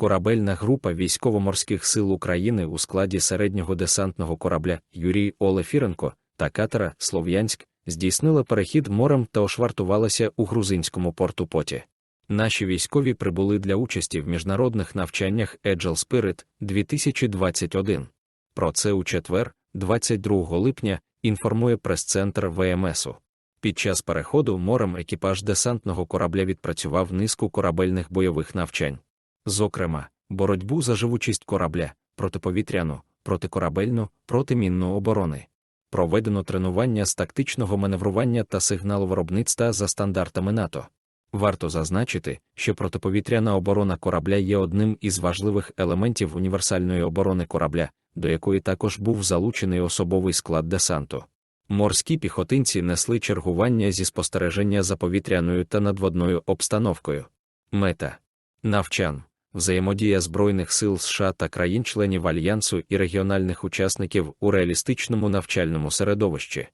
корабельна група військово-морських сил України у складі середнього десантного корабля Юрій Олефіренко та катера Слов'янськ здійснила перехід морем та ошвартувалася у грузинському порту Поті. Наші військові прибули для участі в міжнародних навчаннях Agile Spirit 2021. Про це у четвер, 22 липня, інформує прес-центр ВМСу. Під час переходу морем екіпаж десантного корабля відпрацював низку корабельних бойових навчань. Зокрема, боротьбу за живучість корабля, протиповітряну, протикорабельну, протимінну оборони. Проведено тренування з тактичного маневрування та сигналовиробництва за стандартами НАТО. Варто зазначити, що протиповітряна оборона корабля є одним із важливих елементів універсальної оборони корабля, до якої також був залучений особовий склад десанту. Морські піхотинці несли чергування зі спостереження за повітряною та надводною обстановкою. Мета навчан, взаємодія Збройних сил США та країн-членів Альянсу і регіональних учасників у реалістичному навчальному середовищі.